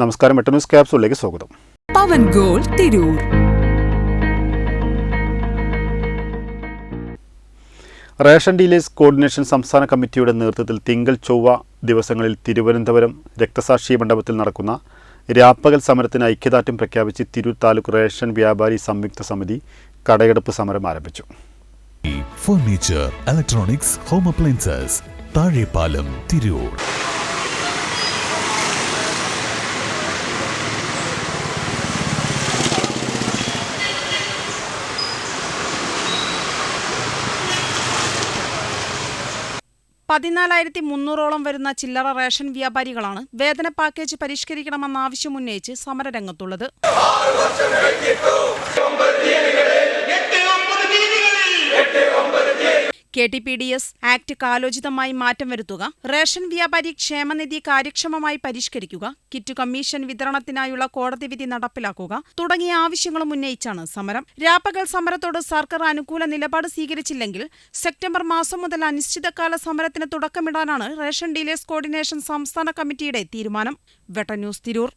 നമസ്കാരം എട്ട് ന്യൂസ് ക്യാപ്സൂളിലേക്ക് സ്വാഗതം. പവൻ ഗോൾ തിരൂർ. റേഷൻ ഡീലേഴ്സ് കോർഡിനേഷൻ സംസ്ഥാന കമ്മിറ്റിയുടെ നേതൃത്വത്തിൽ തിങ്കൾ ചൊവ്വ ദിവസങ്ങളിൽ തിരുവനന്തപുരം രക്തസാക്ഷി മണ്ഡപത്തിൽ നടക്കുന്ന രാപ്പകൽ സമരത്തിന് ഐക്യദാർഢ്യം പ്രഖ്യാപിച്ച് തിരൂർ താലൂക്ക് റേഷൻ വ്യാപാരി സംയുക്ത സമിതി കടയെടുപ്പ് സമരം ആരംഭിച്ചു. Furniture electronics home appliances Thazhepalam Tirur പതിനാലായിരത്തി മുന്നൂറോളം വരുന്ന ചില്ലറ റേഷൻ വ്യാപാരികളാണ് വേതന പാക്കേജ് പരിഷ്കരിക്കണമെന്ന ആവശ്യമുന്നയിച്ച് സമരരംഗത്തുള്ളത്. K T P D S act കാലോചിതമായി മാറ്റം വരുത്തുക റേഷൻ വ്യാപാരി ക്ഷേമനിധി കാര്യക്ഷമമായി പരിഷ്കരിക്കുക കിറ്റ് കമ്മീഷൻ വിതരണത്തിനായുള്ള കോടതി വിധി നടപ്പിലാക്കുക തുടങ്ങിയ ആവശ്യങ്ങളും ഉന്നയിച്ചാണ് സമരം. രാപ്പകൽ സമരത്തോട് സർക്കാർ അനുകൂല നിലപാട് സ്വീകരിച്ചില്ലെങ്കിൽ സെപ്റ്റംബർ മാസം മുതൽ അനിശ്ചിതകാല സമരത്തിന് തുടക്കമിടാനാണ് റേഷൻ ഡീലേഴ്സ് കോർഡിനേഷൻ സംസ്ഥാന കമ്മിറ്റിയുടെ തീരുമാനം. വെട്ട ന്യൂസ് തിരൂർ.